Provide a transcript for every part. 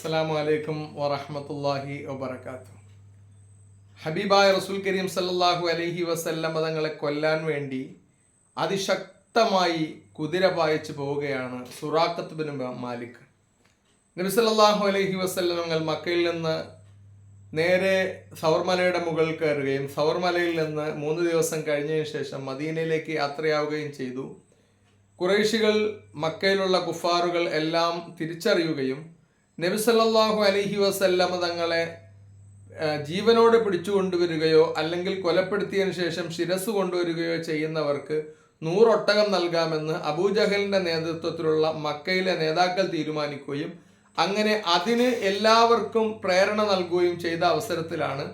അസ്സലാമു അലൈക്കും വറഹമത്തല്ലാഹി വബർക്കാത്തു ഹബീബായ റസൂൽ കരീം സല്ലാഹു അലൈഹി വസല്ലം തങ്ങളെ കൊല്ലാൻ വേണ്ടി അതിശക്തമായി കുതിര പായച്ച് പോവുകയാണ് സുറാഖത്ത് ബിൻ മാലിക്. നബി സല്ലാഹു അലൈഹി വസല്ലം മക്കയിൽ നിന്ന് നേരെ സവർമലയുടെ മുകളിൽ കയറുകയും സവർമലയിൽ നിന്ന് മൂന്ന് ദിവസം കഴിഞ്ഞതിന് ശേഷം മദീനയിലേക്ക് യാത്രയാവുകയും ചെയ്തു. കുറേശികൾ മക്കയിലുള്ള കുഫാറുകൾ എല്ലാം തിരിച്ചറിയുകയും നബി അലഹി വസല്ലമ തങ്ങളെ ജീവനോട് ജീവനോടെ പിടിച്ചു കൊണ്ടുവരികയോ അല്ലെങ്കിൽ കൊലപ്പെടുത്തിയതിനു ശേഷം ശിരസ് കൊണ്ടുവരികയോ ചെയ്യുന്നവർക്ക് നൂറൊട്ടകം നൽകാമെന്ന് അബൂജഹലിന്റെ നേതൃത്വത്തിലുള്ള മക്കയിലെ നേതാക്കൾ തീരുമാനിക്കുകയും അങ്ങനെ അതിന് എല്ലാവർക്കും പ്രേരണ നൽകുകയും ചെയ്ത അവസരത്തിലാണ്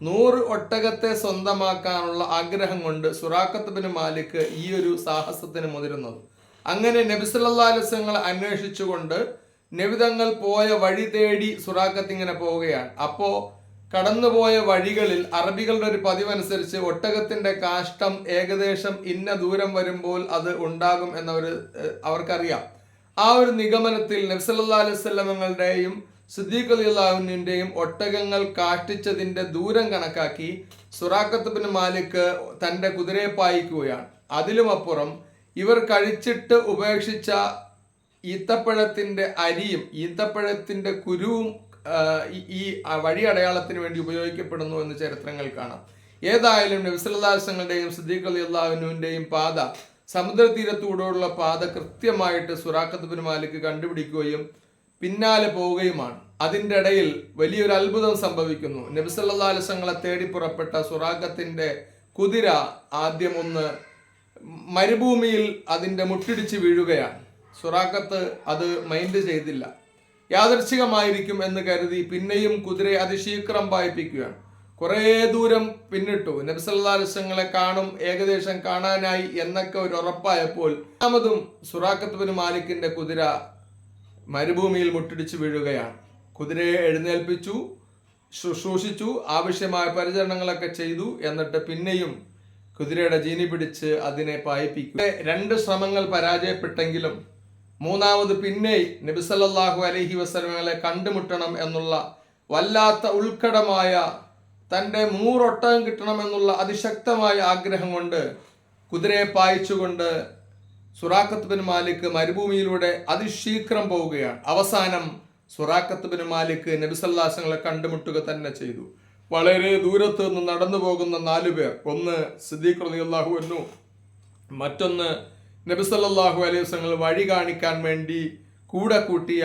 നൂറ് ഒട്ടകത്തെ സ്വന്തമാക്കാനുള്ള ആഗ്രഹം കൊണ്ട് സുറാഖത്ത് ബിൻ മാലിക് ഈ ഒരു സാഹസത്തിന് മുതിരുന്നത്. അങ്ങനെ നബിസല്ലാസ്ലങ്ങളെ അന്വേഷിച്ചുകൊണ്ട് നബിതങ്ങൾ പോയ വഴി തേടി സുറാഖത്ത് ഇങ്ങനെ പോവുകയാണ്. അപ്പോ കടന്നുപോയ വഴികളിൽ അറബികളുടെ ഒരു പതിവനുസരിച്ച് ഒട്ടകത്തിന്റെ കാഷ്ടം ഏകദേശം ഇന്ന ദൂരം വരുമ്പോൾ അത് ഉണ്ടാകും എന്നവർ അവർക്കറിയാം. ആ ഒരു നിഗമനത്തിൽ നബ്സല്ലാ അലൈവല്ലമങ്ങളുടെയും സിദ്ദീഖ് അലി അള്ളാഹുവിന്റെയും ഒട്ടകങ്ങൾ കാഷ്ടിച്ചതിന്റെ ദൂരം കണക്കാക്കി സുറാഖത്ത് ബിൻ മാലിക് തന്റെ കുതിരയെ പായിക്കുകയാണ്. അതിലുമപ്പുറം ഇവർ കഴിച്ചിട്ട് ഉപേക്ഷിച്ച ഈത്തപ്പഴത്തിന്റെ അരിയും ഈത്തപ്പഴത്തിന്റെ കുരുവും ഈ- വഴി അടയാളത്തിന് വേണ്ടി ഉപയോഗിക്കപ്പെടുന്നു എന്ന് ചരിത്രങ്ങൾ കാണാം. ഏതായാലും നബിസല്ലാസങ്ങളുടെയും സിദ്ദീഖ് അലി അള്ളാഹുവിന്റെയും പാത സമുദ്രതീരത്തൂടെയുള്ള പാത കൃത്യമായിട്ട് സുറാഖത്ത് ബിൻ മാലിക് കണ്ടുപിടിക്കുകയും പിന്നാലെ പോവുകയുമാണ്. അതിന്റെ ഇടയിൽ വലിയൊരു അത്ഭുതം സംഭവിക്കുന്നു. നബിസല്ലാ തേടി പുറപ്പെട്ട സുറാഖത്തിന്റെ കുതിര ആദ്യം ഒന്ന് മരുഭൂമിയിൽ അതിന്റെ മുട്ടിടിച്ച് വീഴുകയാണ്. സുറാഖത്ത് അത് മൈൻഡ് ചെയ്തില്ല. യാദർശികമായിരിക്കും എന്ന് കരുതി പിന്നെയും കുതിരയെ അതിശീക്രം പായിപ്പിക്കുകയാണ്. കുറേ ദൂരം പിന്നിട്ടു. നബ്സല്ലാസ്ങ്ങളെ കാണും ഏകദേശം കാണാനായി എന്നൊക്കെ ഒരു ഉറപ്പായപ്പോൾ രണ്ടാമതും സുറാഖത്ത് ബിൻ മാലിക്കിന്റെ കുതിര മരുഭൂമിയിൽ മുട്ടിടിച്ച് വീഴുകയാണ്. കുതിരയെ എഴുന്നേൽപ്പിച്ചു ശുശ്രൂഷിച്ചു ആവശ്യമായ പരിചരണങ്ങളൊക്കെ ചെയ്തു എന്നിട്ട് പിന്നെയും കുതിരയുടെ ജീനി പിടിച്ച് അതിനെ പായിപ്പിക്കും. രണ്ട് ശ്രമങ്ങൾ പരാജയപ്പെട്ടെങ്കിലും മൂന്നാമത് പിന്നെ നബിസല്ലാഹു അലഹി വസ്ലമങ്ങളെ കണ്ടുമുട്ടണം എന്നുള്ള വല്ലാത്ത ഉൾക്കടമായ തന്റെ നൂറൊട്ടകം കിട്ടണമെന്നുള്ള അതിശക്തമായ ആഗ്രഹം കൊണ്ട് കുതിരയെ പായിച്ചുകൊണ്ട് സുറാഖത്ത് ബിൻ മാലിക് മരുഭൂമിയിലൂടെ അതിശീഘ്രം പോവുകയാണ്. അവസാനം സുറാഖത്ത് ബിൻ മാലിക് നബിസല്ലാസങ്ങളെ കണ്ടുമുട്ടുക തന്നെ ചെയ്തു. വളരെ ദൂരത്ത് നിന്ന് നടന്നു പോകുന്ന നാലു പേർ. ഒന്ന് സിദ്ദീഖ് റളിയല്ലാഹു എന്നു മറ്റൊന്ന് നബിസല്ലാഹു അലൈഹി വസ്ലങ്ങൾ വഴി കാണിക്കാൻ വേണ്ടി കൂടെ കൂട്ടിയ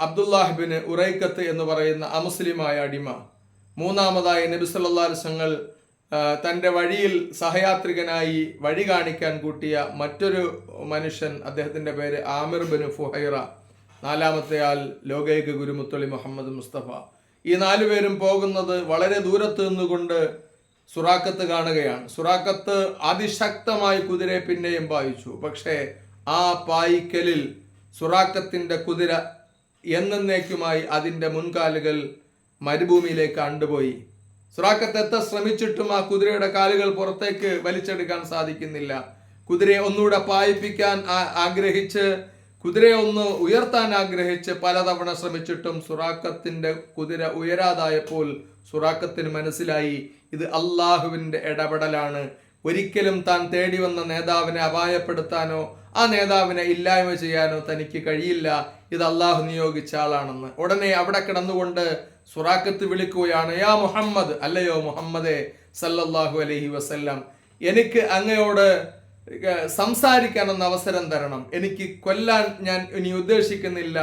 അബ്ദുല്ലാഹിബിന് ഉറൈക്കത്ത് എന്ന് പറയുന്ന അമുസ്ലിമായ അടിമ. മൂന്നാമതായി നബി ആ, തന്റെ വഴിയിൽ സഹയാത്രികനായി വഴി കാണിക്കാൻ കൂട്ടിയ മറ്റൊരു മനുഷ്യൻ അദ്ദേഹത്തിന്റെ പേര് ആമിർ ബിൻ ഫുഹൈറ. നാലാമത്തെ ആൾ ലോകൈക ഗുരുമുത്തളി മുഹമ്മദ് മുസ്തഫ. ഈ നാലുപേരും പോകുന്നത് വളരെ ദൂരത്ത് നിന്നുകൊണ്ട് സുറാക്കത്ത് കാണുകയാണ്. സുറാക്കത്ത് അതിശക്തമായി കുതിരയെ പിന്നെയും പായിച്ചു. പക്ഷേ ആ പായിക്കലിൽ സുറാക്കത്തിന്റെ കുതിര എന്നേക്കുമായി അതിന്റെ മുൻകാലുകൾ മരുഭൂമിയിലേക്ക് കണ്ടുപോയി സുറാക്കത്ത് എത്ര ശ്രമിച്ചിട്ടും ആ കുതിരയുടെ കാലുകൾ പുറത്തേക്ക് വലിച്ചെടുക്കാൻ സാധിക്കുന്നില്ല. കുതിരയെ ഒന്നുകൂടെ പായിപ്പിക്കാൻ ആഗ്രഹിച്ച് കുതിരയെ ഒന്ന് ഉയർത്താൻ ആഗ്രഹിച്ച് പലതവണ ശ്രമിച്ചിട്ടും സുറാക്കത്തിന്റെ കുതിര ഉയരാതായപ്പോൾ സുറാക്കത്തിന് മനസ്സിലായി ഇത് അള്ളാഹുവിന്റെ ഇടപെടലാണ്. ഒരിക്കലും താൻ തേടി വന്ന നേതാവിനെ അപായപ്പെടുത്താനോ ആ നേതാവിനെ ഇല്ലായ്മ ചെയ്യാനോ തനിക്ക് കഴിയില്ല. ഇത് അള്ളാഹു നിയോഗിച്ച ആളാണെന്ന്. ഉടനെ അവിടെ കിടന്നുകൊണ്ട് സുറാക്കത്ത് വിളിക്കുകയാണ് യാ മുഹമ്മദ് അല്ലയോ മുഹമ്മദേ സല്ലല്ലാഹു അലഹി വസല്ലം എനിക്ക് അങ്ങയോട് സംസാരിക്കാനൊന്ന് അവസരം തരണം. എനിക്ക് കൊല്ലാൻ ഞാൻ ഇനി ഉദ്ദേശിക്കുന്നില്ല.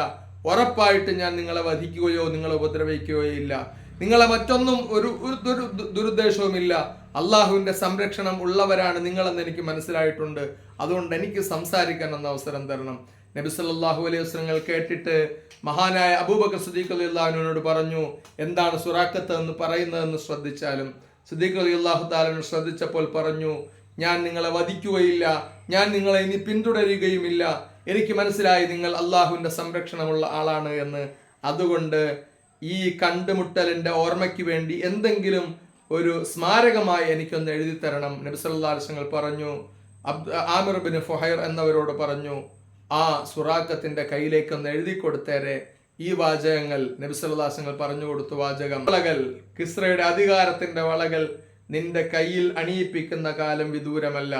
ഉറപ്പായിട്ട് ഞാൻ നിങ്ങളെ വധിക്കുകയോ നിങ്ങളെ ഉപദ്രവിക്കുകയോ ഇല്ല. നിങ്ങളെ മറ്റൊന്നും ഒരു ഇല്ല ദുരുദ്ദേശവുമില്ല. അള്ളാഹുവിന്റെ സംരക്ഷണം ഉള്ളവരാണ് നിങ്ങളെന്ന് എനിക്ക് മനസ്സിലായിട്ടുണ്ട്. അതുകൊണ്ട് എനിക്ക് സംസാരിക്കാൻ ഒന്ന് അവസരം തരണം. നബി സല്ലല്ലാഹു അലൈഹി വസ്ലങ്ങൾ കേട്ടിട്ട് മഹാനായ അബൂബക്കർ സിദ്ദീഖ് അലി അള്ളാഹുവിനോട് പറഞ്ഞു എന്താണ് സുറാക്കത്ത് എന്ന് പറയുന്നതെന്ന് ശ്രദ്ധിച്ചാലും? സിദ്ദീഖ് അലി അള്ളാഹു താലിനോട് ശ്രദ്ധിച്ചപ്പോൾ പറഞ്ഞു ഞാൻ നിങ്ങളെ വധിക്കുകയില്ല. ഞാൻ നിങ്ങളെ ഇനി പിന്തുടരുകയുമില്ല. എനിക്ക് മനസ്സിലായി നിങ്ങൾ അള്ളാഹുവിന്റെ സംരക്ഷണമുള്ള ആളാണ് എന്ന്. അതുകൊണ്ട് ഈ കണ്ടുമുട്ടലിന്റെ ഓർമ്മയ്ക്ക് വേണ്ടി എന്തെങ്കിലും ഒരു സ്മാരകമായി എനിക്കൊന്ന് എഴുതി തരണം നബിസല്ലാസ്ങ്ങൾ പറഞ്ഞു. അബ്ദ് ആമിർ ബിൻ ഫുഹൈർ എന്നവരോട് പറഞ്ഞു ആ സുറാഖത്തിന്റെ കയ്യിലേക്കൊന്ന് എഴുതി കൊടുത്തേരെ. ഈ വാചകങ്ങൾ നബിസല്ലാസങ്ങൾ പറഞ്ഞു കൊടുത്തു വാചകം. വളകൾ കിസ്രയുടെ അധികാരത്തിന്റെ വളകൾ നിന്റെ കയ്യിൽ അണിയിപ്പിക്കുന്ന കാലം വിദൂരമല്ല.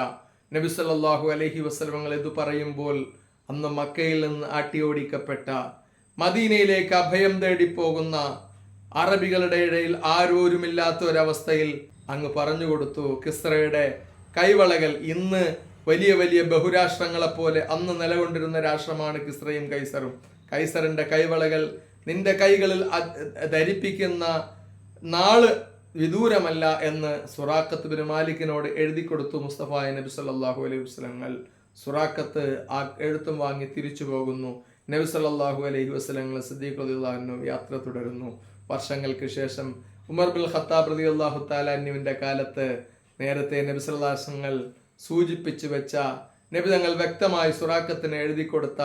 നബി സല്ലാഹു അലഹി വസ്ലമങ്ങൾ ഇത് പറയുമ്പോൾ അന്ന് മക്കയിൽ നിന്ന് ആട്ടിയോടിക്കപ്പെട്ട മദീനയിലേക്ക് അഭയം തേടിപ്പോകുന്ന അറബികളുടെ ഇടയിൽ ആരോരുമില്ലാത്ത ഒരവസ്ഥയിൽ അങ്ങ് പറഞ്ഞു കൊടുത്തു കിസ്രയുടെ കൈവളകൾ ഇന്ന് വലിയ വലിയ ബഹുരാഷ്ട്രങ്ങളെപ്പോലെ അന്ന് നിലകൊണ്ടിരുന്ന രാഷ്ട്രമാണ് കിസ്രയും കൈസറും. കൈസറിന്റെ കൈവളകൾ നിന്റെ കൈകളിൽ ധരിപ്പിക്കുന്ന നാൾ വിദൂരമല്ല എന്ന് സുറാഖത്ത് ബിൻ മാലിക്കിനോട് എഴുതി കൊടുത്തു മുസ്തഫ നബി സല്ലാഹു അലൈഹി വസ്ലങ്ങൾ സുറാഖത്ത് ആ എഴുത്തും വാങ്ങി തിരിച്ചു പോകുന്നു. നബി സല്ലാഹു അലൈഹി വസ്ലങ്ങൾ സിദ്ദീഖ് റളിയല്ലാഹു യാത്ര തുടരുന്നു. വർഷങ്ങൾക്ക് ശേഷം ഉമർ ബിൻ ഖത്താബ് റളിയല്ലാഹു അള്ളാഹു താലാന്യുവിന്റെ കാലത്ത് നേരത്തെ നബി സല്ലാസങ്ങൾ സൂചിപ്പിച്ചു വെച്ച നബി തങ്ങൾ വ്യക്തമായി സുറാഖത്തിന് എഴുതി കൊടുത്ത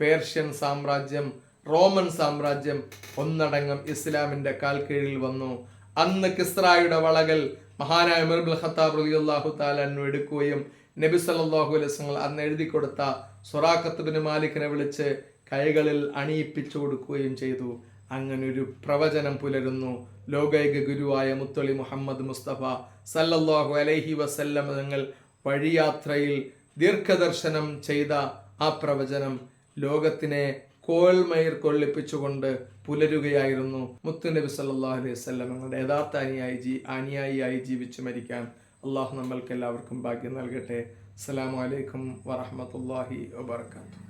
പേർഷ്യൻ സാമ്രാജ്യം റോമൻ സാമ്രാജ്യം ഒന്നടങ്കം ഇസ്ലാമിന്റെ കാൽക്കീഴിൽ കീഴിൽ വന്നു. അന്ന് കിസ്രായുടെ വളകൾ മഹാനായ മിർബുൽ ഖത്താബ് റളിയല്ലാഹു തആല താലു എടുക്കുകയും നബി അലൈഹി വസല്ലം അന്ന് എഴുതി കൊടുത്ത സൊറാഖത്ത് ബിൻ മാലിക്കിനെ വിളിച്ച് കൈകളിൽ അണിയിപ്പിച്ചു കൊടുക്കുകയും ചെയ്തു. അങ്ങനെ ഒരു പ്രവചനം പുലരുന്നു. ലോകൈക ഗുരുവായ മുത്തളി മുഹമ്മദ് മുസ്തഫ സല്ലല്ലാഹു അലൈഹി വസല്ലം തങ്ങൾ വഴിയാത്രയിൽ ദീർഘദർശനം ചെയ്ത ആ പ്രവചനം ലോകത്തിനെ കോൾമയിർ കൊള്ളിപ്പിച്ചുകൊണ്ട് പുലരുകയായിരുന്നു മുത്തുനബി സല്ലാ അലൈഹി വസല്ലം. തങ്ങളുടെ യഥാർത്ഥ അനുയായി ജീ അനുയായിയായി ജീവിച്ചു മരിക്കാൻ അള്ളാഹു നമ്മൾക്ക് എല്ലാവർക്കും ഭാഗ്യം നൽകട്ടെ. അസ്സാം വലൈക്കും വറഹ്മത്തുള്ളാഹി വബർക്കാത്തു